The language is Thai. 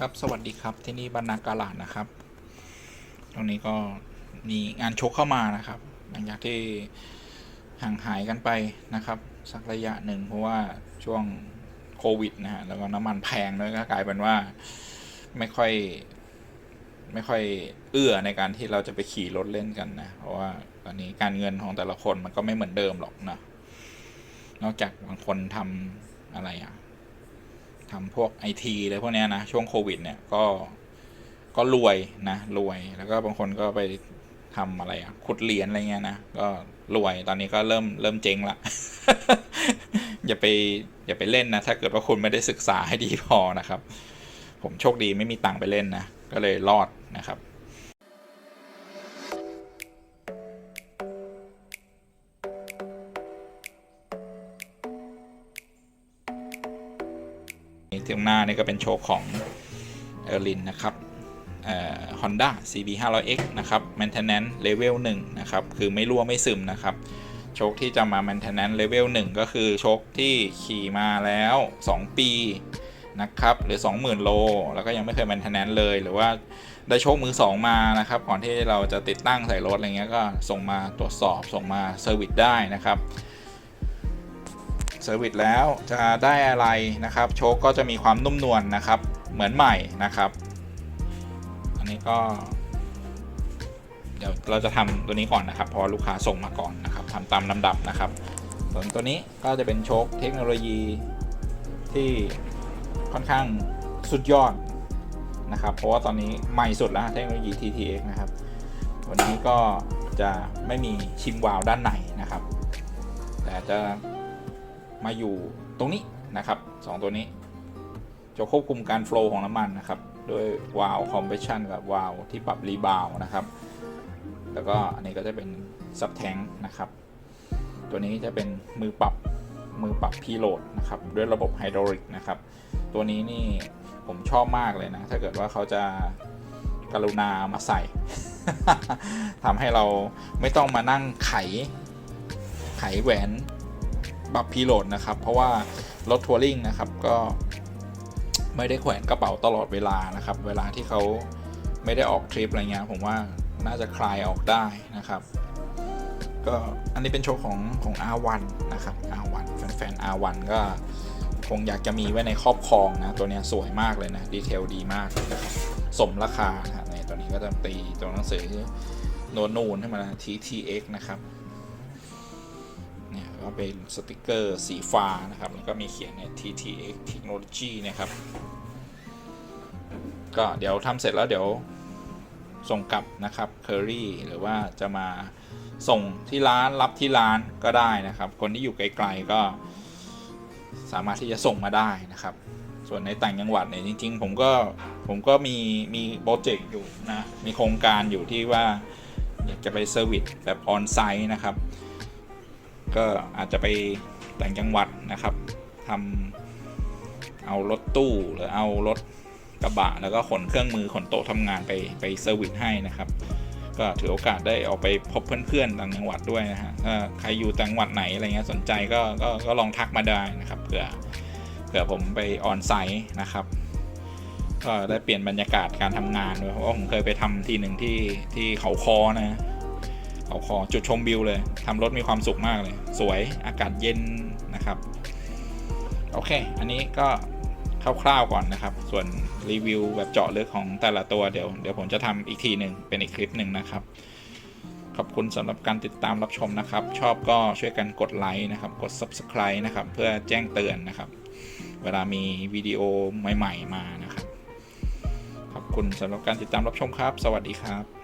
ครับสวัสดีครับที่นี่บรรณากาลาดนะครับ ตรงนี้ก็มีงานชกเข้ามานะครับ หลังจากที่ห่างหายกันไปนะครับ สักระยะหนึ่งเพราะว่าช่วงโควิดนะฮะแล้วก็น้ำมันแพงด้วยก็กลายเป็นว่าไม่ค่อยไม่ค่อยเอื้อในการที่เราจะไปขี่รถเล่นกันนะ เพราะว่าตอนนี้การเงินของแต่ละคนมันก็ไม่เหมือนเดิมหรอกนะนอกจากบางคนทำอะไรอะ ทำพวกไอทีอะไรพวกนี้นะ ช่วงโควิดเนี่ยก็ก็รวยนะรวยแล้วก็บางคนก็ไปทำอะไรอะขุดเหรียญอะไรเงี้ยนะก็รวยตอนนี้ก็เริ่มเริ่มเจ๊งละอย่าไปอย่าไปเล่นนะ ถ้าเกิดว่าคุณไม่ได้ศึกษาให้ดีพอนะครับ ผมโชคดีไม่มีตังค์ไปเล่นนะ ก็เลยรอดนะครับ ที่ตรงหน้านี่ก็เป็นโชคของเออร์ลินนะครับฮอนด้า CB 500X นะครับ maintenance level 1นะครับ คือไม่รั่วไม่ซึมนะครับ โชคที่จะมา maintenance level 1 ก็คือโชคที่ขี่มาแล้ว 2 ปีนะครับ หรือ 20,000 โล แล้วก็ยังไม่เคย maintenance เลย หรือว่าได้โชคมือ 2 มานะครับ ก่อนที่เราจะติดตั้งใส่รถอะไรเงี้ยก็ส่งมาตรวจสอบส่งมาเซอร์วิสได้นะครับ เซอร์วิสแล้วจะได้อะไรนะครับ โชคก็จะมีความนุ่มนวลนนะครับ เหมือนใหม่นะครับ อันนี้ก็ เดี๋ยวเราจะทำตัวนี้ก่อนนะครับพราะลูกค้าส่งมาก่อนนะครับทำตามลำดับนะครับ ส่วนตัวนี้ก็จะเป็นโชคเทคโนโลยีที่ค่อนข้างสุดยอดนะครับ เพราะว่าตอนนี้ใหม่สุดแล้วเทคโนโลยี TTX นะครับ วันนี้ก็จะไม่มีชิมวาล์วด้านในนะครับ แต่จะ มาอยู่ตรงนี้นะครับสองตัวนี้จะควบคุมการโฟล์ของน้ำมันนะครับด้วยวาล์วคอมเพรสชันกับวาล์วที่ปรับรีบาวนะครับ แล้วก็อันนี้ก็จะเป็นซับแทงนะครับ ตัวนี้จะเป็นมือปรับมือปรับพีโหลดนะครับ ด้วยระบบไฮดรอลิกนะครับ ตัวนี้นี่ผมชอบมากเลยนะ ถ้าเกิดว่าเขาจะกรุณามาใส่ ทำให้เราไม่ต้องมานั่งไข ไขแหวน ปรับพีโหลดนะครับ เพราะว่ารถทัวริงนะครับก็ไม่ได้แขวนกระเป๋าตลอดเวลานะครับ เวลาที่เขาไม่ได้ออกทริปอะไรเงี้ยผมว่าน่าจะคลายออกได้นะครับ ก็อันนี้เป็นโชว์ของของ R1 นะครับ R1 แฟนๆ R1 ก็คงอยากจะมีไว้ในครอบครองนะ ตัวเนี้ยสวยมากเลยนะ ดีเทลดีมากนะครับสมราคาในตัวนี้ก็จะตีตัวหนังสือโนนูนให้มาน TTX นะครับ เนี่ยก็เป็นสติกเกอร์สีฟ้านะครับแล้วก็มีเขียนเนี่ย TTX Technology นะครับ ก็เดี๋ยวทำเสร็จแล้วเดี๋ยวส่งกลับนะครับ Curry หรือว่าจะมาส่งที่ร้านรับที่ร้านก็ได้นะครับ คนที่อยู่ไกลๆก็สามารถที่จะส่งมาได้นะครับ ส่วนในต่างจังหวัดเนี่ยจริง ๆ ผมก็ผมก็มีมีโปรเจกต์อยู่นะมีโครงการอยู่ที่ว่าอยากจะไปเซอร์วิสแบบออนไซต์นะครับ ก็อาจจะไปต่างจังหวัดนะครับทำเอารถตู้หรือเอารถกระบะ แล้วก็ขนเครื่องมือขนโต๊ะทำงานไปไปเซอร์วิสให้นะครับ ก็ถือโอกาสได้ออกไปพบเพื่อนๆต่างจังหวัดด้วยนะฮะถ้าใครอยู่ต่างจังหวัดไหนอะไรเงี้ยสนใจก็ก็ก็ลองทักมาได้นะครับเผื่อเผื่อผมไปออนไซต์นะครับก็ได้เปลี่ยนบรรยากาศการทำงานด้วยเพราะว่าผมเคยไปทำทีหนึ่งที่ที่เขาคอนะ เขาคอจุดชมวิวเลยทำรถมีความสุขมากเลย สวยอากาศเย็นนะครับ โอเค อันนี้ก็คร่าวๆก่อนนะครับ ส่วนรีวิวแบบเจาะลึกของแต่ละตัวเดี๋ยวเดี๋ยวผมจะทำอีกทีหนึ่งเป็นอีกคลิปหนึ่งนะครับ ขอบคุณสำหรับการติดตามรับชมนะครับ ชอบก็ช่วยกันกดไลค์นะครับ กด Subscribe นะครับ เพื่อแจ้งเตือนนะครับ เวลามีวิดีโอใหม่ ๆ มานะครับ ขอบคุณสำหรับการติดตามรับชมครับ สวัสดีครับ